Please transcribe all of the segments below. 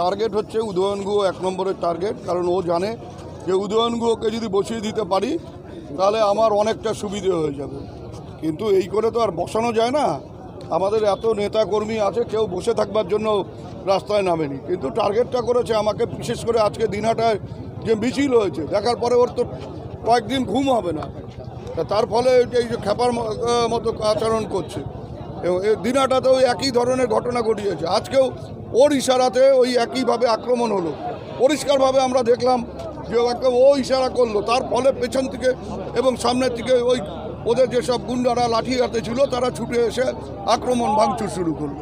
Target হচ্ছে উদয়ন গুহ এক নম্বরের টার্গেট কারণ ও জানে যে উদয়ন গুহকে যদি বসিয়ে দিতে পারি, তাহলে আমার অনেকটা সুবিধে হয়ে যাবে। কিন্তু এই করে তো আর বসানো যায় না। আমাদের এত নেতা কর্মী আছে, কেউ বসে থাকবার জন্য রাস্তায় নামেনি। কিন্তু টার্গেটটা করেছে আমাকে, বিশেষ করে আজকে দিনহাটায় যে মিছিল হয়েছে, দেখার পরে ওর তো কয়েকদিন ঘুম হবে না। তার ফলে এই যে খেপার মতো আচরণ করছে। দিনাটাতেও একই ধরনের ঘটনা ঘটিয়েছে। আজকেও ওর ইশারাতে ওই একইভাবে আক্রমণ হলো। পরিষ্কারভাবে আমরা দেখলাম যে ওকে ও ইশারা করল। তার ফলে পেছন থেকে এবং সামনের থেকে ওই ওদের যেসব গুন্ডারা লাঠি হাতে ছিল তারা ছুটে এসে আক্রমণ ভাঙচুর শুরু করল।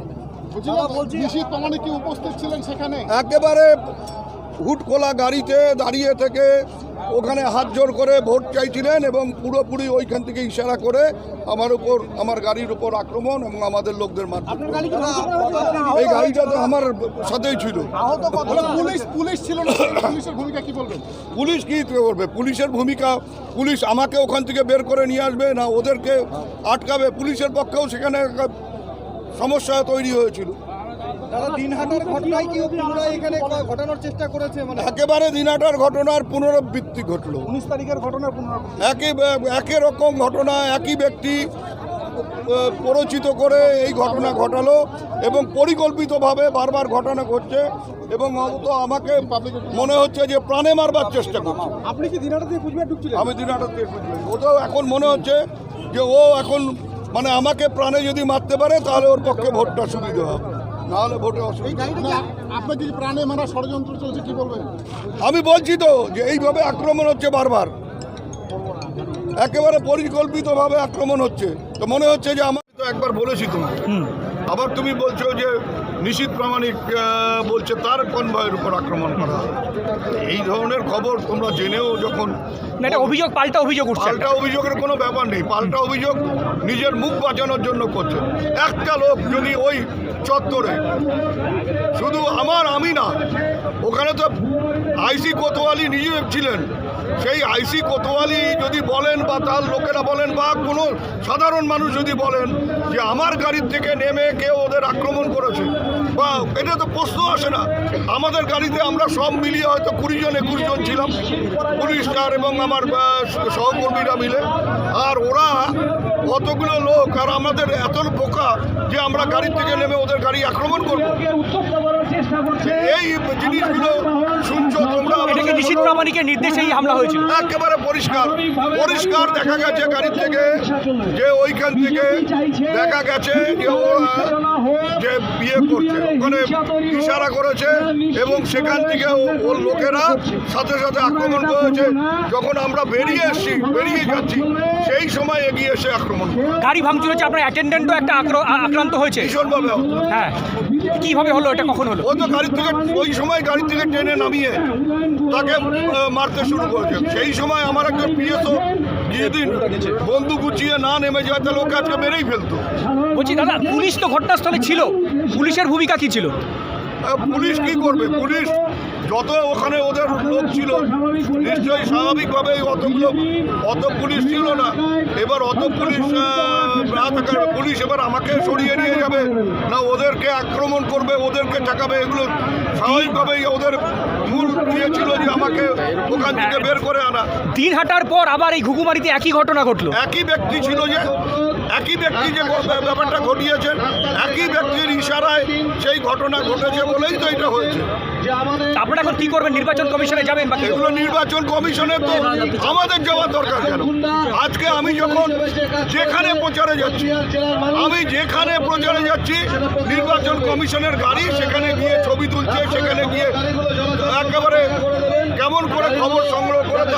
একেবারে হুট খোলা গাড়িতে দাঁড়িয়ে থেকে ওখানে হাত জোর করে ভোট চাইছিলেন এবং পুরোপুরি ওইখান থেকে ইশারা করে আমার উপর আমার গাড়ির উপর আক্রমণ এবং আমাদের লোকদের মারধর। এই গাড়িটা তো আমার সাথেই ছিল। পুলিশ পুলিশ ছিল না? পুলিশের ভূমিকা কি বলবেন? পুলিশ কি করবে পুলিশের ভূমিকা পুলিশ আমাকে ওখান থেকে বের করে নিয়ে আসবে না ওদেরকে আটকাবে? পুলিশের পক্ষেও সেখানে সমস্যা তৈরি হয়েছিল। দাদা দিনহাটার ঘটনায় কি পুনরায় এখানে ঘটানোর চেষ্টা করেছে মানে? একেবারে দিনাটার ঘটনার পুনরাবৃত্তি ঘটলো। উনিশ তারিখের ঘটনার পুনরাবৃত্তি। একই একই রকম ঘটনা একই ব্যক্তি প্ররোচিত করে এই ঘটনা ঘটালো এবং পরিকল্পিতভাবে বারবার ঘটনা ঘটছে এবং তো আমাকে মনে হচ্ছে যে প্রাণে মারবার চেষ্টা করছে। আপনি কি কুচবিহার ঢুকছিলেন? আমি দিনাটা ও তো এখন মনে হচ্ছে যে ও এখন মানে আমাকে প্রাণে যদি মারতে পারে তাহলে ওর পক্ষে ভোটটা সুবিধা হবে। নাহলে ভোটে অসুবিধা আপনার কি প্রাণে মারা ষড়যন্ত্র চলছে কি বলবেন? আমি বলছি তো যে এইভাবে আক্রমণ হচ্ছে বারবার। একেবারে পরিকল্পিতভাবে আক্রমণ হচ্ছে। তো মনে হচ্ছে যে আমার তো একবার বলেছি তোমাকে। আবার তুমি বলছো যে নিশীত প্রামাণিক বলছে তার কনভয়ের উপর আক্রমণ করা। এই ধরনের খবর তোমরা জেনেও যখন এটা অভিযোগ পাল্টা অভিযোগ উঠছে। পাল্টা অভিযোগের কোনো ব্যাপার নেই। পাল্টা অভিযোগ নিজের মুখ বাঁচানোর জন্য করছে। একটা লোক যদি ওই চত্বরে। শুধু আমার আমি না ওখানে তো আইসি কোতোয়ালি নিজে ছিলেন। সেই আইসি কোতোয়ালি যদি বলেন বা তার লোকেরা বলেন বা কোনো সাধারণ মানুষ যদি বলেন যে আমার গাড়ির থেকে নেমে কেউ ওদের আক্রমণ করেছে বা এটা তো প্রশ্ন আসে না। আমাদের গাড়িতে আমরা সব মিলিয়ে হয়তো কুড়ি জন একুশ জন ছিলাম পুলিশ স্টার এবং আমার সহকর্মীরা মিলে। আর ওরা অতগুলো লোক আর আমাদের এত বোকা যে আমরা গাড়ির থেকে নেমে ওদের গাড়ি আক্রমণ করব। এই জিনিসগুলো শুনছো তোমরা নিশীত প্রামাণিকের নির্দেশেই হামলা হয়েছিল। একেবারে পরিষ্কার। পরিষ্কার দেখা গেছে গাড়ি থেকে যে ওইখান থেকে দেখা গেছে যে ওরা যে বিয়ে করছে ওখানে ইশারা করেছে এবং সেখান থেকে ও- ওর লোকেরা সাথে সাথে আক্রমণ করেছে। যখন আমরা বেরিয়ে এসছি বেরিয়ে যাচ্ছি সেই সময় এগিয়ে এসে আক্রমণ গাড়ি ভাঙচুর হচ্ছে আপনার অ্যাটেন্ডেন্টও একটা আক্র- আক্রান্ত হয়েছে। ভীষণভাবে। হ্যাঁ। কীভাবে হলো এটা কখন হলো? ও তো গাড়ি থেকে ওই সময় গাড়ি থেকে টেনে নামিয়ে তাকে মারতে শুরু করেছে। সেই সময় আমার একজন পিএসও দিন বন্ধু গুছিয়ে না নেমে যায় তাহলে ওকে আজকে মেরেই ফেলতো। বলছি দাদা পুলিশ তো ঘটনাস্থলে ছিল। পুলিশের ভূমিকা কি ছিল? পুলিশ কি করবে? পুলিশ যত ওখানে ওদের লোক ছিল নিশ্চয়ই স্বাভাবিকভাবেই অতগুলো অত পুলিশ ছিল না। এবার অত পুলিশ না থাকার পুলিশ এবার আমাকে সরিয়ে নিয়ে যাবে। না ওদেরকে আক্রমণ করবে ওদেরকে ঠেকাবে এগুলো স্বাভাবিকভাবেই ওদের মূল ছিল যে আমাকে ওখান থেকে বের করে আনা। দিন হাঁটার পর আবার এই ঘুঘুমারিতে একই ঘটনা ঘটলো। একই ব্যক্তি ছিল যে একই ব্যক্তি যে ব্যাপ- ব্যাপারটা ঘটিয়েছেন একই ব্যক্তির ইশারায় সেই ঘটনা ঘটেছে বলেই তো এটা হয়েছে। আপনারা এখন কি করবেন? নির্বাচন কমিশনে যাবেন বা এগুলো নির্বাচন কমিশনের তো আমাদের যাওয়ার দরকার কেন? আজকে আমি যখন যেখানে প্রচারে যাচ্ছি আমি যেখানে প্রচারে যাচ্ছি নির্বাচন কমিশনের গাড়ি সেখানে গিয়ে ছবি তুলছে সেখানে গিয়ে একেবারে কেমন করে খবর সংগ্রহ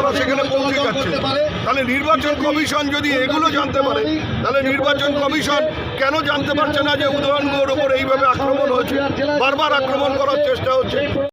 তারা সেখানে পৌঁছে যাচ্ছে। তাহলে নির্বাচন কমিশন যদি এগুলো জানতে পারে তাহলে নির্বাচন কমিশন কেন জানতে পারছে না যে উদয়নগর ওপর এইভাবে আক্রমণ হয়েছে? বারবার আক্রমণ করার চেষ্টা হচ্ছে।